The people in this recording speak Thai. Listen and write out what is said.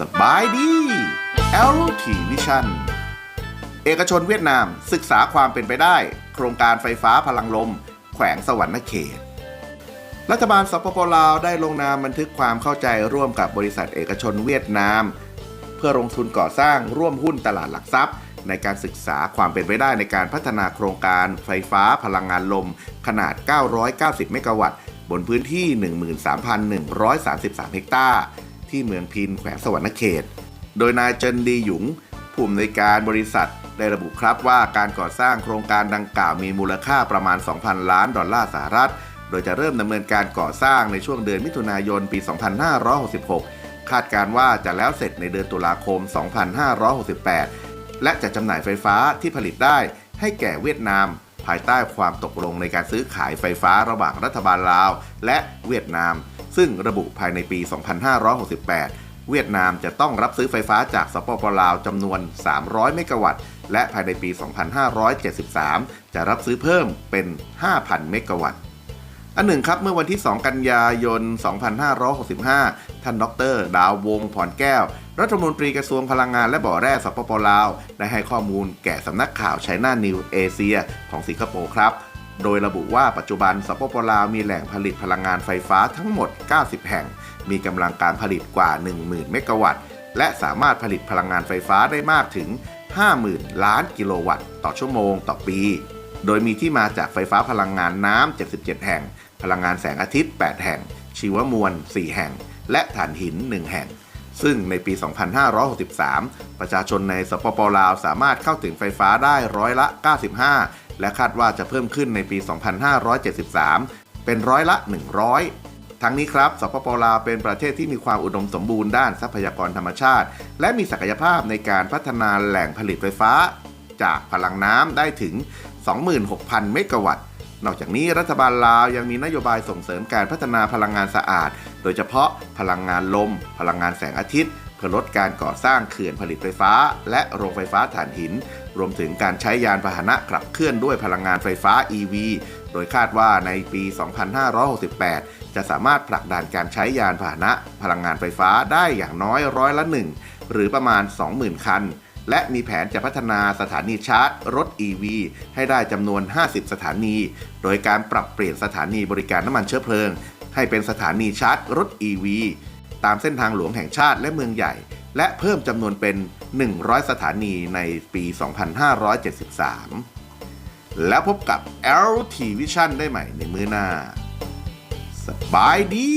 สบายดี l t Vision เอกชนเวียดนามศึกษาความเป็นไปได้ โครงการไฟฟ้าพลังลม แขวงสวรรณเขต รัฐบาลสปปลาวได้ลงนามบันทึกความเข้าใจร่วมกับบริษัทเอกชนเวียดนาม เพื่อลงทุนก่อสร้างร่วมหุ้นตลาดหลักทรัพย์ ในการศึกษาความเป็นไปได้ในการพัฒนาโครงการไฟฟ้าพลังงานลม ขนาด 990 เมกะวัตต์ บนพื้นที่ 13,133 เฮกตาร์ ที่เมืองพินแขวงสวรรณเขต โดยนายเจินดีหยุงผู้อำนวยการบริษัทได้ระบุครับว่าการก่อสร้างโครงการดังกล่าวมีมูลค่าประมาณ 2,000 ล้านดอลลาร์สหรัฐ โดยจะเริ่มดำเนินการก่อสร้างในช่วงเดือนมิถุนายนปี 2566 คาดการว่าจะแล้วเสร็จในเดือนตุลาคม 2568 และจะจำหน่ายไฟฟ้าที่ผลิตได้ให้แก่เวียดนาม ภายใต้ความตกลงในการซื้อขายไฟฟ้าระหว่างรัฐบาลลาว และเวียดนาม ซึ่งระบุภายในปี 2568 เวียดนามจะต้องรับซื้อไฟฟ้าจากสปปลาวจำนวน 300 เมกะวัตต์ และภายในปี 2573 จะรับซื้อเพิ่มเป็น 5,000 เมกะวัตต์ อันหนึ่งครับ เมื่อวันที่ 2 กันยายน 2565 ท่านดร ดาววงศ์พรแก้ว รัฐมนตรีกระทรวงพลังงานและบ่อแร่สปปลาว ได้ให้ข้อมูลแก่สำนักข่าวไชน่านิวเอเชียของสิงคโปร์ครับโดยระบุว่าปัจจุบันสปปลาวมีแหล่งผลิตพลังงานไฟฟ้าทั้งหมด 90 แห่ง มีกำลังการผลิตกว่า 10,000 เมกะวัตต์ และสามารถผลิตพลังงานไฟฟ้าได้มากถึง 50,000 ล้านกิโลวัตต์ ต่อชั่วโมงต่อปี โดยมีที่มาจากไฟฟ้าพลังงานน้ำ77 แห่ง พลังงานแสงอาทิตย์ 8 แห่ง ชีวมวล 4 แห่ง และถ่านหิน 1 แห่ง ซึ่งในปี 2563 ประชาชนในสปปลาวสามารถเข้าถึงไฟฟ้าได้ร้อยละ 95 และคาดว่าจะเพิ่มขึ้นในปี 2573 เป็นร้อยละ 100ทั้งนี้ครับ สปปลาวเป็นประเทศที่มีความอุดมสมบูรณ์ด้านทรัพยากรธรรมชาติ และมีศักยภาพในการพัฒนาแหล่งผลิตไฟฟ้า จากพลังน้ำได้ถึง 26,000 เมกะวัตต์ นอกจากนี้รัฐบาลลาวยังมีนโยบายส่งเสริมการพัฒนาพลังงานสะอาด โดยเฉพาะพลังงานลม พลังงานแสงอาทิตย์เพื่อลดการก่อสร้างเขื่อนผลิตไฟฟ้า และโรงไฟฟ้าถ่านหิน รวมถึงการใช้ยานพาหนะขับเคลื่อนด้วยพลังงานไฟฟ้า EV โดยคาดว่าในปี 2568 จะสามารถผลักดันการใช้ยานพาหนะ พลังงานไฟฟ้าได้อย่างน้อยร้อยละหนึ่งหรือประมาณ 20,000 คัน และมีแผนจะพัฒนาสถานีชาร์จ รถ EV ให้ได้จำนวน 50 สถานี โดยการปรับเปลี่ยนสถานีบริการน้ำมันเชื้อเพลิง ให้เป็นสถานีชาร์จ รถ EV ตามเส้นทางหลวงแห่งชาติและเมืองใหญ่ และเพิ่มจำนวนเป็น 100 สถานีในปี 2573 แล้วพบกับ LT Vision ได้ใหม่ในมือหน้า สบายดี